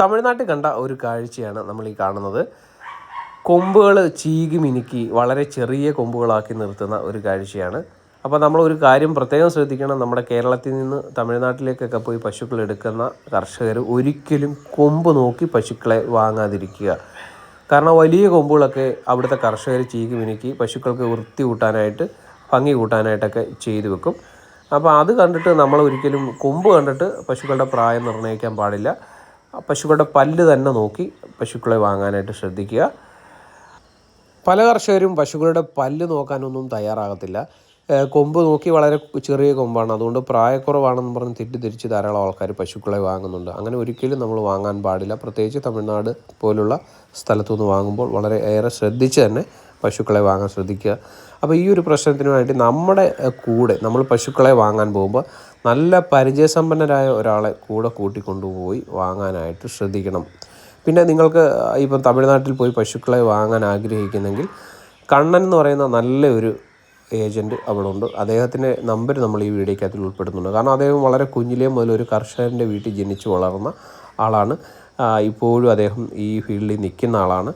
തമിഴ്നാട്ടിൽ കണ്ട ഒരു കാഴ്ചയാണ് നമ്മൾ ഈ കാണുന്നത്. കൊമ്പുകൾ ചീകി മിനുക്കി വളരെ ചെറിയ കൊമ്പുകളാക്കി നിർത്തുന്ന ഒരു കാഴ്ചയാണ്. അപ്പോൾ നമ്മൾ ഒരു കാര്യം പ്രത്യേകം ശ്രദ്ധിക്കണം. നമ്മുടെ കേരളത്തിൽ നിന്ന് തമിഴ്നാട്ടിലേക്കൊക്കെ പോയി പശുക്കൾ എടുക്കുന്ന കർഷകർ ഒരിക്കലും കൊമ്പ് നോക്കി പശുക്കളെ വാങ്ങാതിരിക്കുക. കാരണം വലിയ കൊമ്പുകളൊക്കെ അവിടുത്തെ കർഷകർ ചീകി മിനുക്കി പശുക്കൾക്ക് വൃത്തി കൂട്ടാനായിട്ട് ഭംഗി കൂട്ടാനായിട്ടൊക്കെ ചെയ്തു വെക്കും. അപ്പോൾ അത് കണ്ടിട്ട് നമ്മൾ ഒരിക്കലും കൊമ്പ് കണ്ടിട്ട് പശുക്കളുടെ പ്രായം നിർണയിക്കാൻ പാടില്ല. പശുക്കളുടെ പല്ല് തന്നെ നോക്കി പശുക്കളെ വാങ്ങാനായിട്ട് ശ്രദ്ധിക്കുക. പല കർഷകരും പശുക്കളുടെ പല്ല് നോക്കാനൊന്നും തയ്യാറാകത്തില്ല. കൊമ്പ് നോക്കി വളരെ ചെറിയ കൊമ്പാണ്. അതുകൊണ്ട് പ്രായക്കുറവാണെന്ന് പറഞ്ഞ് തെറ്റിദ്ധരിച്ച് ധാരാളം ആൾക്കാർ പശുക്കളെ വാങ്ങുന്നുണ്ട്. അങ്ങനെ ഒരിക്കലും നമ്മൾ വാങ്ങാൻ പാടില്ല. പ്രത്യേകിച്ച് തമിഴ്നാട് പോലുള്ള സ്ഥലത്തുനിന്ന് വാങ്ങുമ്പോൾ വളരെ ഏറെ ശ്രദ്ധിച്ച് തന്നെ പശുക്കളെ വാങ്ങാൻ ശ്രദ്ധിക്കുക. അപ്പോൾ ഈ ഒരു പ്രശ്നത്തിന് വേണ്ടി നമ്മുടെ കൂടെ നമ്മൾ പശുക്കളെ വാങ്ങാൻ പോകുമ്പോൾ നല്ല പരിചയസമ്പന്നരായ ഒരാളെ കൂടെ കൂട്ടിക്കൊണ്ടുപോയി വാങ്ങാനായിട്ട് ശ്രദ്ധിക്കണം. പിന്നെ നിങ്ങൾക്ക് ഇപ്പം തമിഴ്നാട്ടിൽ പോയി പശുക്കളെ വാങ്ങാൻ ആഗ്രഹിക്കുന്നെങ്കിൽ കണ്ണൻ എന്ന് പറയുന്ന നല്ല ഒരു ഏജന്റ് അവിടെ ഉണ്ട് അദ്ദേഹത്തിന്റെ നമ്പർ നമ്മൾ ഈ വീഡിയോക്കകത്തിൽ ഉൾപ്പെടുന്നുണ്ട് കാരണം അദ്ദേഹം വളരെ കുഞ്ഞിലേ മുതൽ ഒരു കർഷകന്റെ വീട്ടിൽ ജനിച്ചു വളർന്ന ആളാണ്. ഇപ്പോഴും അദ്ദേഹം ഈ ഫീൽഡിൽ നിൽക്കുന്ന ആളാണ്.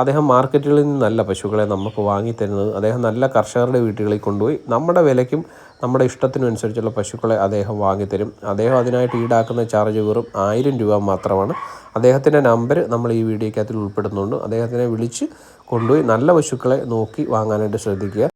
അദ്ദേഹം മാർക്കറ്റുകളിൽ നിന്നല്ല പശുക്കളെ നമുക്ക് വാങ്ങിത്തരുന്നത്. അദ്ദേഹം നല്ല കർഷകരുടെ വീട്ടുകളിൽ കൊണ്ടുപോയി നമ്മുടെ വിലയ്ക്കും നമ്മുടെ ഇഷ്ടത്തിനും അനുസരിച്ചുള്ള പശുക്കളെ അദ്ദേഹം വാങ്ങിത്തരും. അദ്ദേഹം അതിനായിട്ട് ഈടാക്കുന്ന ചാർജ് വെറും ആയിരം രൂപ മാത്രമാണ്. അദ്ദേഹത്തിന്റെ നമ്പർ നമ്മൾ ഈ വീഡിയോക്കകത്തിൽ ഉൾപ്പെടുന്നുണ്ട്. അദ്ദേഹത്തിനെ വിളിച്ച് കൊണ്ടുപോയി നല്ല പശുക്കളെ നോക്കി വാങ്ങാനായിട്ട് ശ്രദ്ധിക്കുക.